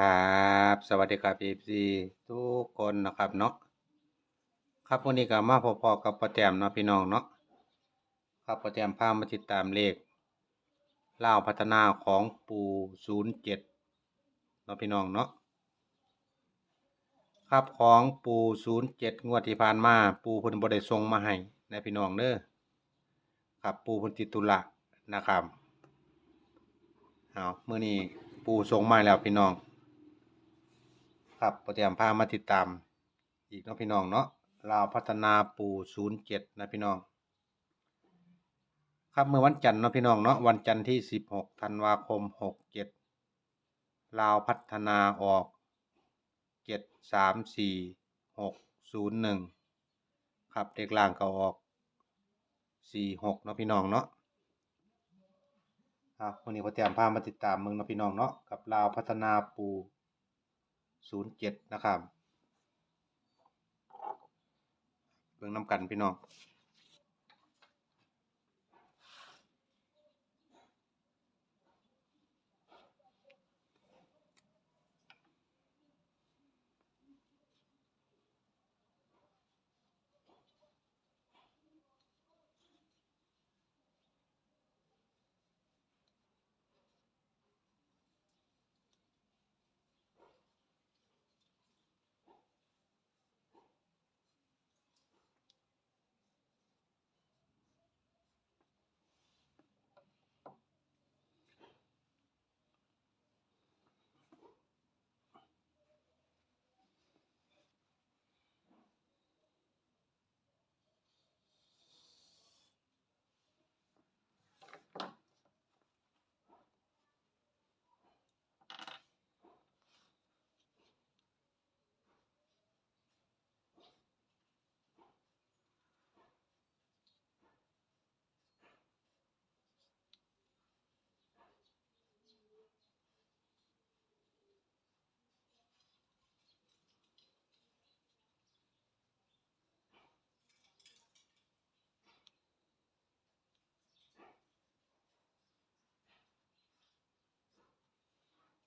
ครับสวัสดีครับ FC ทุกคนนะครับเนาะครับวันนี้ก็มาพอๆกับป้าแต้มเนาะพี่น้องเนาะครับป้าแต้มพามาติดตามเลขเล่าพัฒนาของปูศูนย์เจ็ดเนาะพี่น้องเนาะครับของปูศูนย์เจ็ดงวดที่ผ่านมาปูเพิ่นบ่ได้ส่งมาให้นะพี่น้องเด้อครับปูเพิ่นติดธุระนะครับเอาเมื้อนี้ปูส่งมาแล้วพี่น้อง ครับโปรแกรมพามาติดตาม อีกเนาะพี่น้องเนาะลาวพัฒนาปู่ศูนย์เจ็ดนะพี่น้อง ครับเมื่อวันจันทร์เนาะพี่น้องเนาะวันจันทร์ที่สิบหกธันวาคมหกเจ็ดลาวพัฒนาออกเจ็ดสามสี่หกศูนย์หนึ่งครับเด็กล่างก็ออกสี่หกเนาะพี่น้องเนาะอะวันนี้โปรแกรมพามาติดตามมึงเนาะพี่น้องเนาะกับลาวพัฒนาปู่ ศูนย์เจ็ดนะครับ เบิ่งน้ำกันพี่น้อง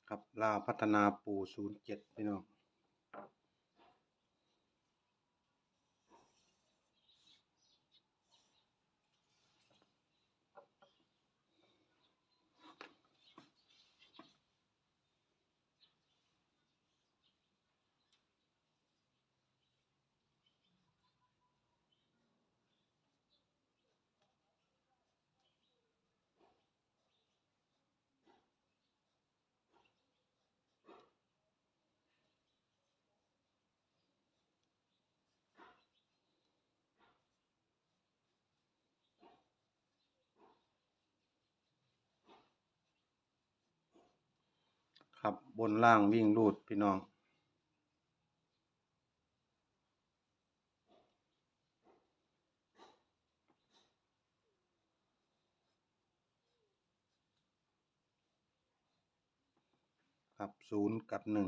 ครับลาวพัฒนาปู่ศูนย์เจ็ดพี่น้อง ครับบนล่างวิ่งรูดพี่น้อง ครับศูนย์กับหนึ่ง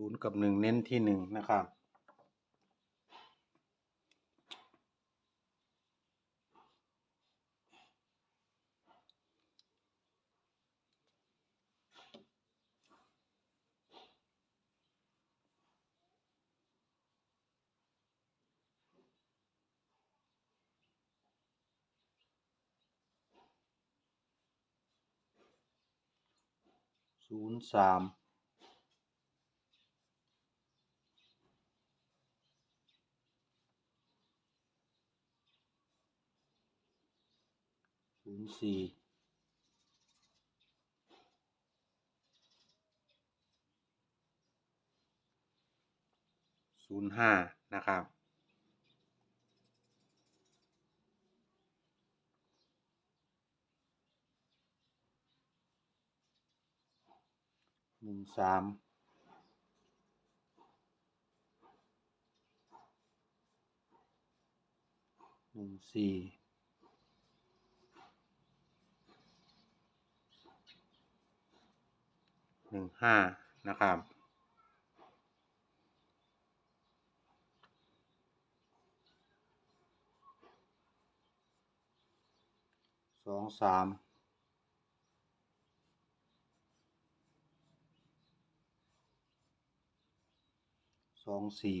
ศูนย์กับหนึ่งเน้นที่หนึ่งนะครับ ศูนย์สาม สี่ศูนย์ห้านะครับ หนึ่งสามหนึ่งสี่ หนึ่งห้านะครับ สองสามสองสี่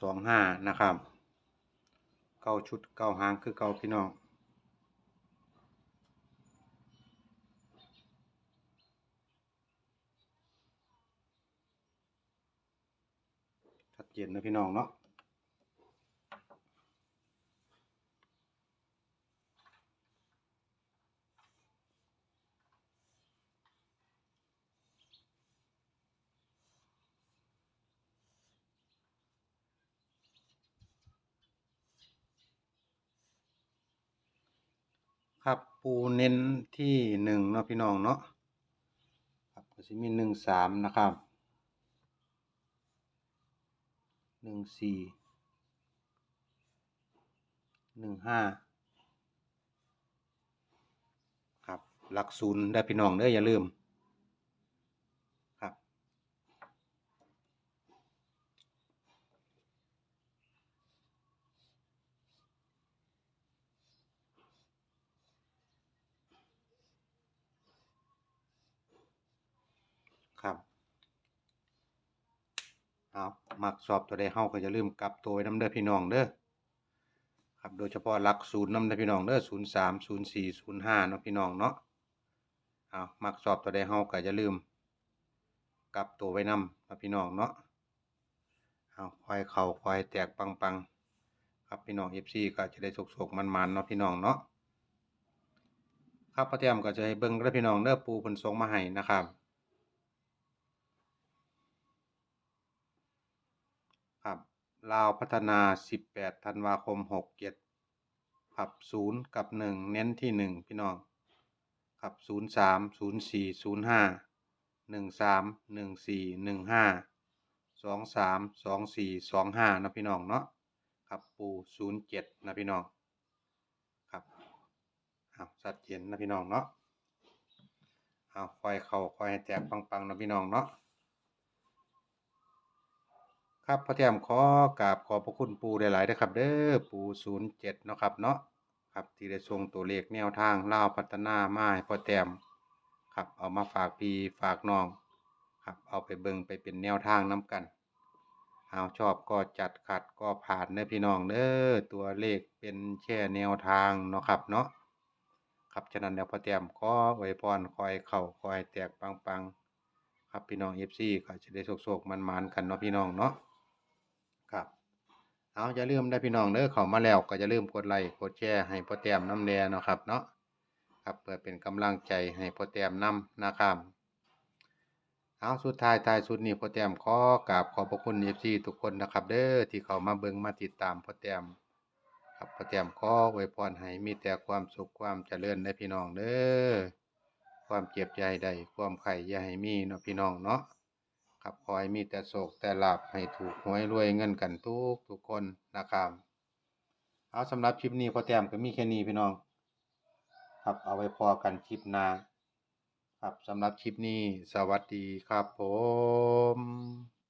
สองห้านะครับ เก้าชุดเก้าหางคือเก้าพี่น้องชัดเจนนะพี่น้องเนาะ ครับ ปูเน้นที่หนึ่งเนาะพี่น้องเนาะครับก็จะมีหนึ่งสามนะครับหนึ่งสี่หนึ่งห้าครับหลักศูนย์ได้พี่น้องเด้ออย่าลืม ครับ ครับ เอามักสอบตัวใดเฮาก็อย่าลืมกลับตัวไว้นำเด้อพี่น้องเด้อครับ โดยเฉพาะหลักศูนย์น้ำเด้อพี่น้องเด้อศูนย์สามศูนย์สี่ศูนย์ห้าเนาะพี่น้องเนาะเอามักสอบตัวใดเฮาก็อย่าลืมกลับตัวไว้น้ำเนะพี่น้องเนาะเอาควายเข่าควายแตกปังๆครับพี่น้อง FC ก็จะได้สุกๆมันๆเนาะพี่น้องเนาะครับพ่อเตรียมก็จะให้เบิ่งเด้อพี่น้องเด้อปูเพิ่นส่งมาให้นะครับ ครับ ลาวพัฒนา 18 ธันวาคม 67ครับ 0 กับ 1 เน้นที่ 1 พี่น้องครับ 03 04 05 13 14 15 23 24 25 นะพี่น้องเนาะครับปู 07 นะพี่น้อง ครับเอาชัดเจนนะพี่น้องเนาะ เอาคอยเข้าคอยให้แตกปังๆนะพี่น้องเนาะ ครับพ่อแต้มขอกราบขอบพระคุณปูหลายๆนะครับ เด้อปูศูนย์เจ็ดเนาะครับเนาะครับที่ได้ส่งตัวเลขแนวทางเล่าวพัฒนามาให้พ่อแต้มครับเอามาฝากพี่ฝากน้องครับเอาไปเบิ่งไปเป็นแนวทางน้กันเอาชอบก็จัดขัดก็ผ่านเด้อพี่น้องเด้อตัวเลขเป็นแค่แนวทางเนาะครับเนาะครับฉะนั้นแล้วพ่อแต้มขอไว้พรคอยเข้าคอยแตกปังๆครับพี่น้องเอฟซีก็จะได้โศกๆมันๆกันเนาะพี่น้องเนาะ ครับ เอาอย่าลืมได้พี่น้องเด้อเข้ามาแล้วก็อย่าลืมกดไลค์กดแชร์ให้พ่อแต้มน้ำแดเนาะครับเนาะครับเพื่อเป็นกำลังใจให้พ่อแต้มนำนะครับเอาสุดท้ายท้ายสุดนี้พ่อแต้มขอกราบขอบพระคุณ FC ทุกคนนะครับ เด้อที่เข้ามาเบิ่งมาติดตามพ่อแต้มครับพ่อแต้มขออวยพรให้มีแต่ความสุขความเจริญในพี่น้องเด้อความเจ็บใจใดความไข่อย่าให้มีเนาะพี่น้องเนาะ ครับคอยมีแต่โศกแต่ลาบให้ถูกหวยรวยเงินกันทุกทุกคนนะครับ เอาสำหรับคลิปนี้พอแต้มก็มีแค่นี้พี่น้อง ครับเอาไว้พอกันคลิปหน้าครับสำหรับคลิปนี้สวัสดีครับผม